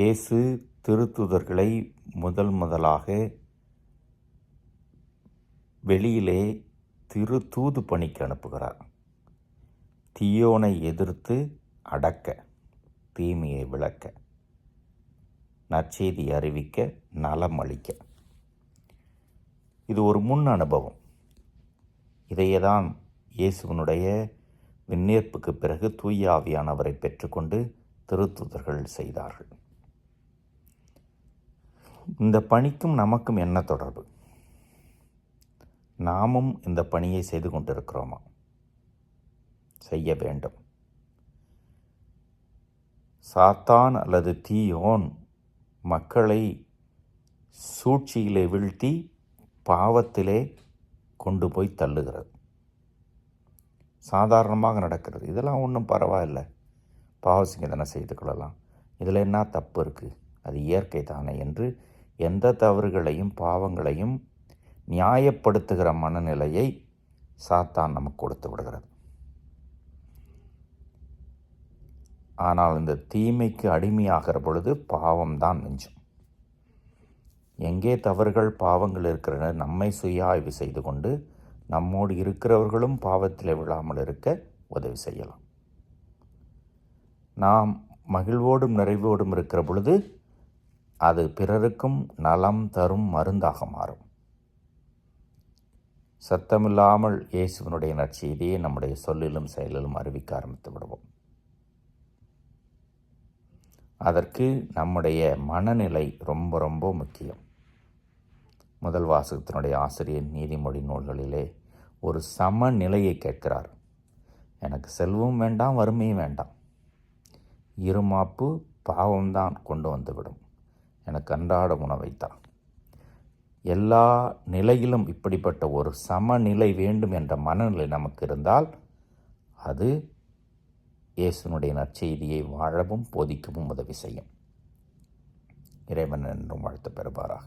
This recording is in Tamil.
இயேசு திருத்துதர்களை முதல் முதலாக வெளியிலே திரு தூது பணிக்கு அனுப்புகிறார். தீயோனை எதிர்த்து அடக்க தீமையை விளக்க நற்செய்தி அறிவிக்க நலம் அளிக்க. இது ஒரு முன் அனுபவம். இதையே தான் இயேசுவனுடைய விண்ணேற்புக்கு பிறகு தூயாவியானவரை பெற்றுக்கொண்டு திருத்துதர்கள் செய்தார்கள். இந்த பணிக்கும் நமக்கும் என்ன தொடர்பு? நாமும் இந்த பணியை செய்து கொண்டிருக்கிறோமா? செய்ய வேண்டும். சாத்தான் அல்லது தீயோன் மக்களை சூழ்ச்சியிலே வீழ்த்தி பாவத்திலே கொண்டு போய் தள்ளுகிறது. சாதாரணமாக நடக்கிறது. இதெல்லாம் ஒன்றும் பரவாயில்லை. பாவ சிங்கதனை செய்து கொள்ளலாம். இதில் என்ன தப்பு இருக்குது அது இயற்கை தானே என்று எந்த தவறுகளையும் பாவங்களையும் நியாயப்படுத்துகிற மனநிலையை சாத்தான் நமக்கு கொடுத்து விடுகிறது. ஆனால் இந்த தீமைக்கு அடிமையாகிற பொழுது பாவம்தான் மிஞ்சும். எங்கே தவறுகள் பாவங்கள் இருக்கிறன நம்மை சுய ஆய்வு செய்து கொண்டு நம்மோடு இருக்கிறவர்களும் பாவத்தில் விழாமல் இருக்க உதவி செய்யலாம். நாம் மகிழ்வோடும் நிறைவோடும் இருக்கிற பொழுது அது பிறருக்கும் நலம் தரும் மருந்தாக மாறும். சத்தமில்லாமல் இயேசுவனுடைய நற்செய்தியை நம்முடைய சொல்லிலும் செயலிலும் அறிவிக்க ஆரம்பித்து விடுவோம். அதற்கு நம்முடைய மனநிலை ரொம்ப ரொம்ப முக்கியம். முதல் வாசகத்தினுடைய ஆசிரியர் நீதிமொழி நூல்களிலே ஒரு சமநிலையை கேட்கிறார். எனக்கு செல்வம் வேண்டாம் வறுமையும் வேண்டாம். இருமாப்பு பாவம்தான் கொண்டு வந்துவிடும். எனக்கு அன்றாட உணவை தான் எல்லா நிலையிலும் இப்படிப்பட்ட ஒரு சமநிலை வேண்டும் என்ற மனநிலை நமக்கு இருந்தால் அது இயேசுனுடைய நற்செய்தியை வாழவும் போதிக்கவும் உதவி செய்யும். இறைவன் என்றும் வாழ்த்து பெறுவாராக.